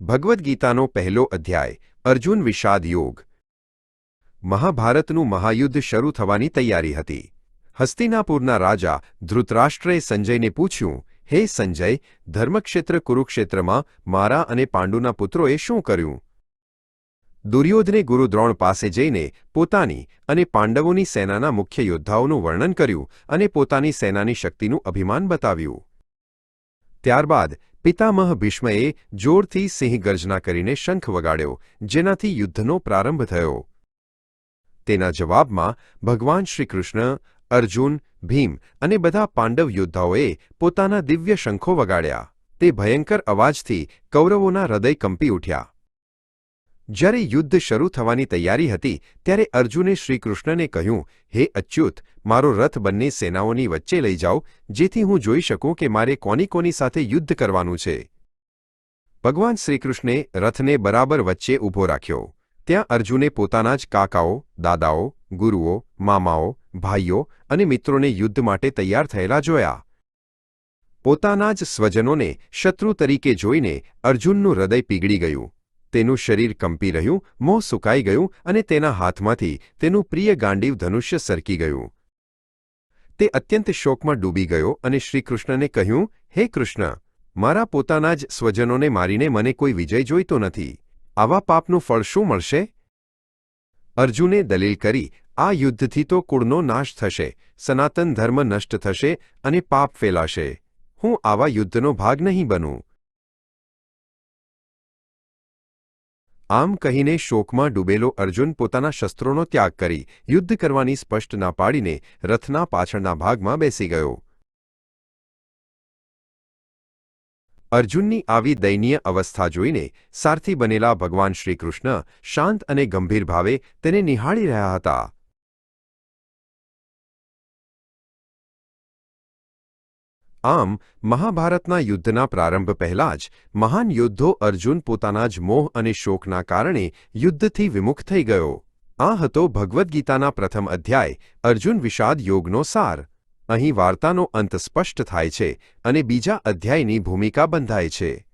ભગવદ્ ગીતાનો પહેલો અધ્યાય, અર્જુન વિષાદ યોગ. મહાભારતનું મહાયુદ્ધ શરૂ થવાની તૈયારી હતી. હસ્તિનાપુરના રાજા ધૃતરાષ્ટ્રએ સંજયને પૂછ્યું, હે સંજય, ધર્મક્ષેત્ર કુરુક્ષેત્રમાં મારા અને પાંડુના પુત્રોએ શું કર્યું? દુર્યોધને ગુરુદ્રોણ પાસે જઈને પોતાની અને પાંડવોની સેનાના મુખ્ય યોદ્ધાઓનું વર્ણન કર્યું અને પોતાની સેનાની શક્તિનું અભિમાન બતાવ્યું. ત્યારબાદ પિતામહ ભીષ્મએ જોરથી સિંહ ગર્જના કરીને શંખ વગાડ્યો, જેનાથી યુદ્ધનો પ્રારંભ થયો. તેના જવાબમાં ભગવાન શ્રીકૃષ્ણ, અર્જુન, ભીમ અને બધા પાંડવ યોદ્ધાઓએ પોતાના દિવ્ય શંખો વગાડ્યા. તે ભયંકર અવાજથી કૌરવોના હૃદય કંપી ઉઠ્યા. જ્યારે યુદ્ધ શરૂ થવાની તૈયારી હતી, ત્યારે અર્જુને શ્રીકૃષ્ણને કહ્યું, હે અચ્યુત, મારો રથ બંને સેનાઓની વચ્ચે લઈ જાઓ, જેથી હું જોઈ શકું કે મારે કોની કોની સાથે યુદ્ધ કરવાનું છે. ભગવાન શ્રીકૃષ્ણે રથને બરાબર વચ્ચે ઊભો રાખ્યો. ત્યાં અર્જુને પોતાના જ કાકાઓ, દાદાઓ, ગુરુઓ, મામાઓ, ભાઈઓ અને મિત્રોને યુદ્ધ માટે તૈયાર થયેલા જોયા. પોતાના જ સ્વજનોને શત્રુ તરીકે જોઈને અર્જુનનું હૃદય પીગળી ગયું. તેનું શરીર કંપી રહ્યું, મોં સુકાઈ ગયું અને તેના હાથમાંથી તેનું પ્રિય ગાંડીવ ધનુષ્ય સરકી ગયું. તે અત્યંત શોકમાં ડૂબી ગયો અને શ્રીકૃષ્ણને કહ્યું, હે કૃષ્ણ, મારા પોતાના જ સ્વજનોને મારીને મને કોઈ વિજય જોઈતો નથી. આવા પાપનું ફળ શું મળશે? અર્જુને દલીલ કરી, આ યુદ્ધથી તો કુળનો નાશ થશે, સનાતન ધર્મ નષ્ટ થશે અને પાપ ફેલાશે. હું આવા યુદ્ધનો ભાગ નહીં બનું. આમ કહીને શોકમાં ડૂબેલો અર્જુન પોતાના શસ્ત્રોનો ત્યાગ કરી યુદ્ધ કરવાની સ્પષ્ટ ના પાડીને રથના પાછળના ભાગમાં બેસી ગયો. અર્જુનની આવી દયનીય અવસ્થા જોઈને સારથી બનેલા ભગવાન શ્રીકૃષ્ણ શાંત અને ગંભીર ભાવે તેને નિહાળી રહ્યા હતા. આમ, મહાભારતના યુદ્ધના પ્રારંભ પહેલાં જ મહાન યોદ્ધો અર્જુન પોતાના જ મોહ અને શોકના કારણે યુદ્ધથી વિમુખ થઈ ગયો. આ હતો ભગવદ્ ગીતાના પ્રથમ અધ્યાય, અર્જુન વિષાદ યોગનો સાર. અહીં વાર્તાનો અંત સ્પષ્ટ થાય છે અને બીજા અધ્યાયની ભૂમિકા બંધાય છે.